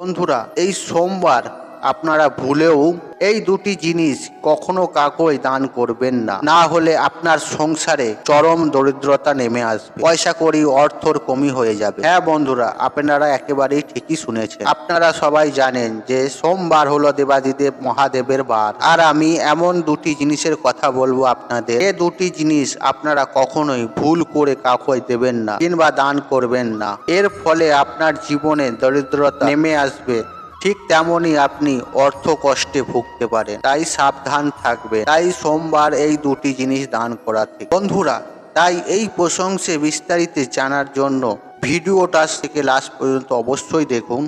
বন্ধুরা এই সোমবার আপনারা ভুলেও এই দুটি জিনিস কখনো কাকই দান করবেন না। না হলে আপনার সংসারে চরম দরিদ্রতা নেমে আসবে। পয়সা করি অর্থর কমি হয়ে যাবে। হ্যাঁ বন্ধুরা, আপনারা একেবারেই ঠিকই শুনেছেন। আপনারা সবাই জানেন যে সোমবার হলো দেবাদিদেব মহাদেবের বার। আর আমি এমন দুটি জিনিসের কথা বলব আপনাদের। এ দুটি জিনিস আপনারা কখনোই ভুল করে কাকই দেবেন না কিংবা দান করবেন না। এর ফলে আপনার জীবনে দরিদ্রতা নেমে আসবে। ঠিক তেমনই আপনি অর্থ কষ্টে ভুগতে পারেন। তাই সাবধান থাকবে তাই সোমবার এই দুটি জিনিস দান করা থেকে বন্ধুরা, তাই এই প্রশংসে বিস্তারিত জানার জন্য ভিডিওটা থেকে লাস্ট পর্যন্ত অবশ্যই দেখুন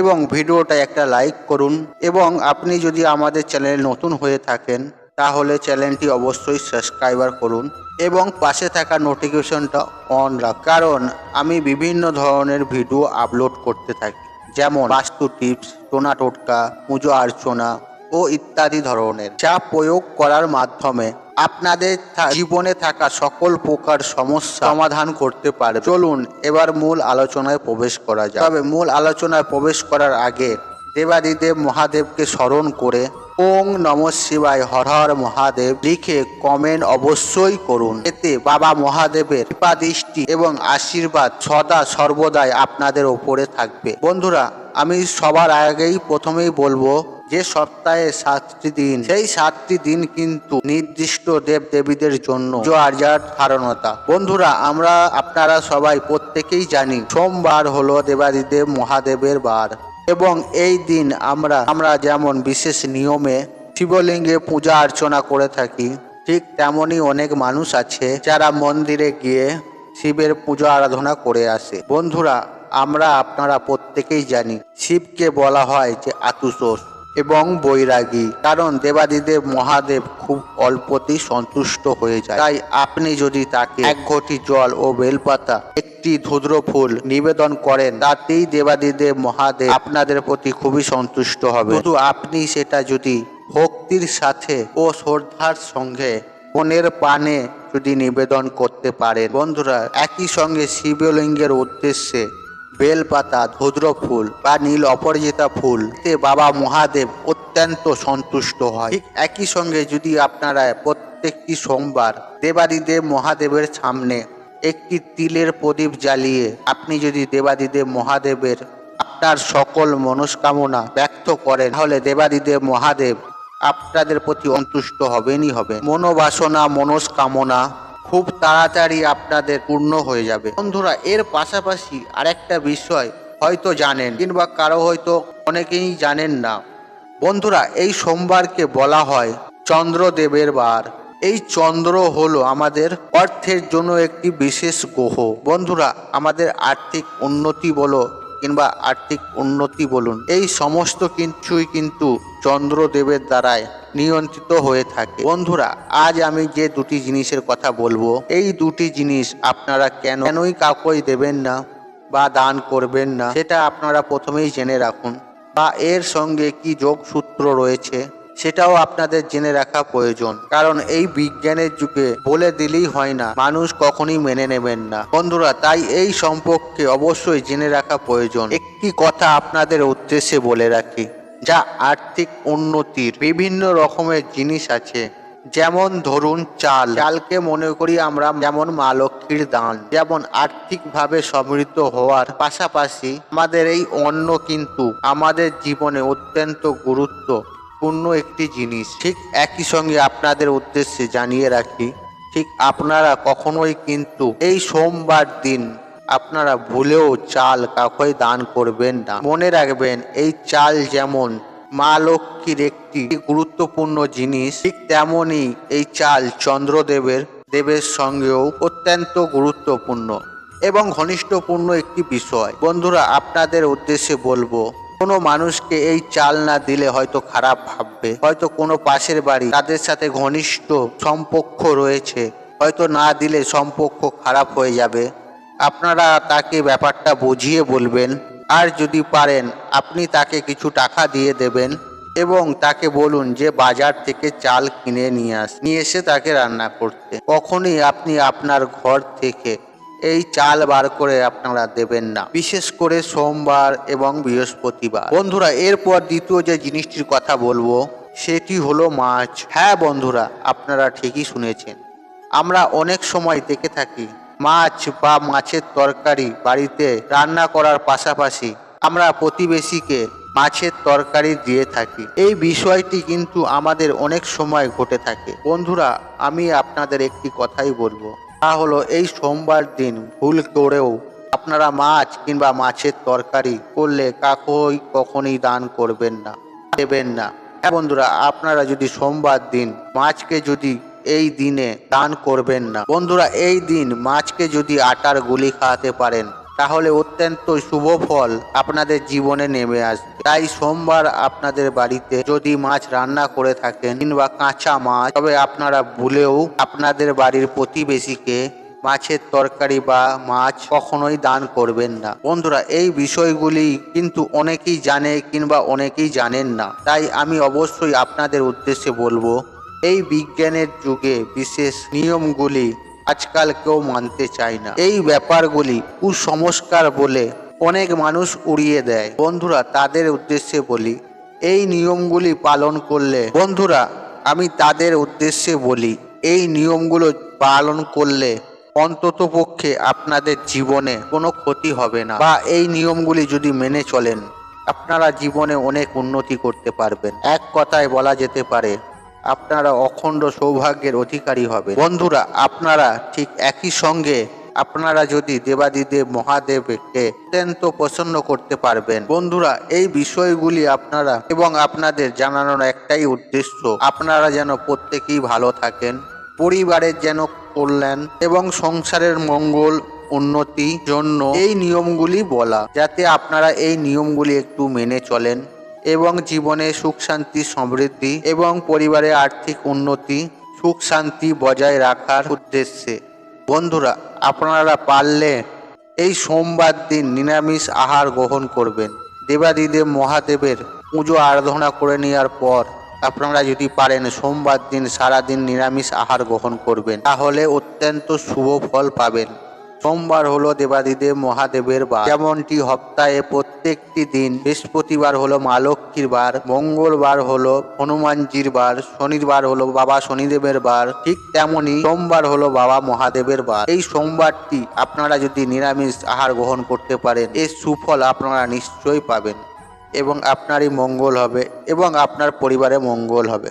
এবং ভিডিওটা একটা লাইক করুন এবং আপনি যদি আমাদের চ্যানেল নতুন হয়ে থাকেন, তাহলে চ্যানেলটি অবশ্যই সাবস্ক্রাইবার করুন এবং পাশে থাকা নোটিফিকেশনটা অন রাখ কারণ আমি বিভিন্ন ধরনের ভিডিও আপলোড করতে থাকি। যেমন বাস্তু টিপস, টোনা টোটকা, পুজো অর্চনা ও ইত্যাদি ধরনের। যা প্রয়োগ করার মাধ্যমে আপনাদের জীবনে থাকা সকল প্রকার সমস্যা সমাধান করতে পারে। চলুন এবার মূল আলোচনায় প্রবেশ করা যায় তবে মূল আলোচনায় প্রবেশ করার আগে দেবাদিদেব মহাদেবকে স্মরণ করে ওং নম শিবায় হর হর মহাদেব লিখে কমেন্ট অবশ্যই করুন। এতে বাবা মহাদেবের কৃপা, দৃষ্টি এবং আশীর্বাদ সদা সর্বদাই আপনাদের ওপরে থাকবে। বন্ধুরা, আমি সবার আগেই প্রথমেই বলব যে সপ্তাহে সাতটি দিন, সেই সাতটি দিন কিন্তু নির্দিষ্ট দেব দেবীদের জন্য ধারণতা। বন্ধুরা, আমরা আপনারা সবাই প্রত্যেকেই জানি, সোমবার হলো দেবাদিদেব মহাদেবের বার। এবং এই দিন আমরা আমরা যেমন বিশেষ নিয়মে শিবলিঙ্গে পূজা অর্চনা করে থাকি, ঠিক তেমনই অনেক মানুষ আছে যারা মন্দিরে গিয়ে শিবের পূজা আরাধনা করে আসে। বন্ধুরা, আমরা আপনারা প্রত্যেকেই জানি, শিবকে বলা হয় যে আতুষোষ এবং বৈরাগী, কারণ দেবাদিদেব মহাদেব খুব অল্পতেই সন্তুষ্ট হয়ে যায়। তাই আপনি যদি তাকে এক ঘটি জল ও বেলপাতা একটি ধুদ্র ফুল নিবেদন করেন, তাতেই দেবাদিদেব মহাদেব আপনাদের প্রতি খুবই সন্তুষ্ট হবে। শুধু আপনি সেটা যদি ভক্তির সাথে ও শ্রদ্ধার সঙ্গে মনের পানে যদি নিবেদন করতে পারেন। বন্ধুরা, একই সঙ্গে শিবলিঙ্গের উদ্দেশ্যে বেলপাতা ধুদ্র ফুল বা নীল অপরাজিতা ফুল তে বাবা মহাদেব অত্যন্ত সন্তুষ্ট হয়। ঠিক একই সঙ্গে যদি আপনারা প্রত্যেকটি সোমবার দেবাদিদেব মহাদেবের সামনে একটি তিলের প্রদীপ জ্বালিয়ে আপনি যদি দেবাদিদেব মহাদেবের আপনার সকল মনস্কামনা ব্যক্ত করেন, তাহলে দেবাদিদেব মহাদেব আপনাদের প্রতি অন্তুষ্ট হবেনই হবে। মনোবাসনা, মনস্কামনা খুব তাড়াতাড়ি আপনাদের পূর্ণ হয়ে যাবে। বন্ধুরা, এর পাশাপাশি আরেকটা বিষয় হয়তো জানেন, কিংবা কারও হয়তো অনেকেই জানেন না। বন্ধুরা, এই সোমবারকে বলা হয় চন্দ্রদেবের বার। এই চন্দ্র হলো আমাদের অর্থের জন্য একটি বিশেষ গ্রহ। বন্ধুরা, আমাদের আর্থিক উন্নতি বলো কিংবা আর্থিক উন্নতি বলুন, এই সমস্ত কিছুই কিন্তু চন্দ্রদেবের দ্বারাই নিয়ন্ত্রিত হয়ে থাকে। বন্ধুরা, আজ আমি যে দুটি জিনিসের কথা বলব, এই দুটি জিনিস আপনারা কেন, কেনই কাউকে দেবেন না বা দান করবেন না, সেটা আপনারা প্রথমেই জেনে রাখুন। বা এর সঙ্গে কি যোগসূত্র রয়েছে? সেটাও আপনাদের জেনে রাখা প্রয়োজন। কারণ এই বিজ্ঞানের যুগে বলে দিলেই হয় না, মানুষ কখনই মেনে নেবেন না। বন্ধুরা, তাই এই সম্পর্কে অবশ্যই জেনে রাখা প্রয়োজন। একটি কথা আপনাদের উদ্দেশ্যে বলে রাখি, যা আর্থিক উন্নতির বিভিন্ন রকমের জিনিস আছে। যেমন ধরুন চাল। চালকে মনে করি আমরা যেমন মা লক্ষ্মীর দান, যেমন আর্থিকভাবে সমৃদ্ধ হওয়ার পাশাপাশি আমাদের এই অন্ন কিন্তু আমাদের জীবনে অত্যন্ত গুরুত্বপূর্ণ একটি জিনিস। ঠিক একই সঙ্গে আপনাদের উদ্দেশ্যে জানিয়ে রাখি, ঠিক আপনারা কখনোই কিন্তু এই সোমবার দিন আপনারা ভুলেও চাল কাউকে দান করবেন না। মনে রাখবেন, এই চাল যেমন মা লক্ষ্মীর একটি গুরুত্বপূর্ণ জিনিস, ঠিক তেমনই এই চাল চন্দ্রদেবের, দেবের সঙ্গেও অত্যন্ত গুরুত্বপূর্ণ এবং ঘনিষ্ঠপূর্ণ একটি বিষয়। বন্ধুরা, আপনাদের উদ্দেশ্যে বলব কোনো মানুষকে এই চাল না দিলে হয়তো খারাপ ভাববে, হয়তো কোনো পাশের বাড়ি তাদের সাথে ঘনিষ্ঠ সম্পর্ক রয়েছে, হয়তো না দিলে সম্পর্ক খারাপ হয়ে যাবে। আপনারা তাকে ব্যাপারটা বুঝিয়ে বলবেন, আর যদি পারেন আপনি তাকে কিছু টাকা দিয়ে দেবেন এবং তাকে বলুন যে বাজার থেকে চাল কিনে নিয়ে আস, নিয়ে এসে তাকে রান্না করতে। কখনই আপনি আপনার ঘর থেকে এই চাল বার করে আপনারা দেবেন না। বিশেষ করে সোমবার এবং বৃহস্পতিবার। বন্ধুরা, এরপর দ্বিতীয় যে জিনিসটির কথা বলব, সেটি হলো মাছ। হ্যাঁ বন্ধুরা, আপনারা ঠিকই শুনেছেন। আমরা অনেক সময় দেখে থাকি, মাছ বা মাছের তরকারি বাড়িতে রান্না করার পাশাপাশি আমরা প্রতিবেশীকে মাছের তরকারি দিয়ে থাকি। এই বিষয়টি কিন্তু আমাদের অনেক সময় ঘটে থাকে। বন্ধুরা, আমি আপনাদের একটি কথাই বলব। তা হলো এই সোমবার দিন ভুল করেও আপনারা মাছ কিংবা মাছের তরকারি করলে কাকই কখনই দান করবেন না, দেবেন না। হ্যাঁ বন্ধুরা, আপনারা যদি সোমবার দিন মাছকে যদি এই দিনে দান করবেন না, বন্ধুরা, এই দিন মাছকে যদি আটার গুলি খাওয়াতে পারেন তাহলে অত্যন্ত শুভ ফল আপনাদের জীবনে নেমে আসবে। তাই সোমবার আপনাদের বাড়িতে যদি মাছ রান্না করে থাকেন কিংবা কাঁচা মাছ, তবে আপনারা ভুলেও আপনাদের বাড়ির প্রতিবেশীকে মাছের তরকারি বা মাছ কখনোই দান করবেন না। বন্ধুরা, এই বিষয়গুলি কিন্তু অনেকেই জানে কিংবা অনেকেই জানেন না। তাই আমি অবশ্যই আপনাদের উদ্দেশ্যে বলব, এই বিজ্ঞানের যুগে বিশেষ নিয়মগুলি আজকাল কেউ মানতে চায় না। এই ব্যাপারগুলি কুসংস্কার বলে অনেক মানুষ উড়িয়ে দেয়। বন্ধুরা, তাদের উদ্দেশ্যে বলি, এই নিয়মগুলি পালন করলে, বন্ধুরা, আমি তাদের উদ্দেশ্যে বলি, এই নিয়মগুলো পালন করলে অন্তত পক্ষে আপনাদের জীবনে কোনো ক্ষতি হবে না বা এই নিয়মগুলি যদি মেনে চলেন, আপনারা জীবনে অনেক উন্নতি করতে পারবেন। এক কথায় বলা যেতে পারে আপনারা অখণ্ড সৌভাগ্যের অধিকারী হবে বন্ধুরা, আপনারা ঠিক একই সঙ্গে আপনারা যদি দেবাদিদেব মহাদেবকে অত্যন্ত প্রসন্ন করতে পারবেন। বন্ধুরা, এই বিষয়গুলি আপনারা এবং আপনাদের জানানোর একটাই উদ্দেশ্য, আপনারা যেন প্রত্যেকেই ভালো থাকেন পরিবারের যেন কল্যাণ এবং সংসারের মঙ্গল উন্নতি জন্য এই নিয়মগুলি বলা, যাতে আপনারা এই নিয়মগুলি একটু মেনে চলেন। এবং জীবনে সুখ, শান্তি, সমৃদ্ধি এবং পরিবারে আর্থিক উন্নতি, সুখ, শান্তি বজায় রাখার উদ্দেশ্যে। বন্ধুরা, আপনারা পারলে এই সোমবার দিন নিরামিষ আহার গ্রহণ করবেন। দেবাদিদেব মহাদেবের পুজো আরাধনা করে নেওয়ার পর আপনারা যদি পারেন সোমবার দিন সারাদিন নিরামিষ আহার গ্রহণ করবেন, তাহলে অত্যন্ত শুভ ফল পাবেন। সোমবার হলো দেবাদিদেব মহাদেবের বার। যেমনটি সপ্তাহে প্রত্যেকটি দিন, বৃহস্পতিবার হলো মা লক্ষ্মীর বার, মঙ্গলবার হলো হনুমানজির বার, শনিবার হলো বাবা শনিদেবের বার, ঠিক তেমনি সোমবার হলো বাবা মহাদেবের বার। এই সোমবারটি আপনারা যদি নিরামিষ আহার গ্রহণ করতে পারেন, এর সুফল আপনারা নিশ্চয়ই পাবেন এবং আপনারই মঙ্গল হবে এবং আপনার পরিবারে মঙ্গল হবে।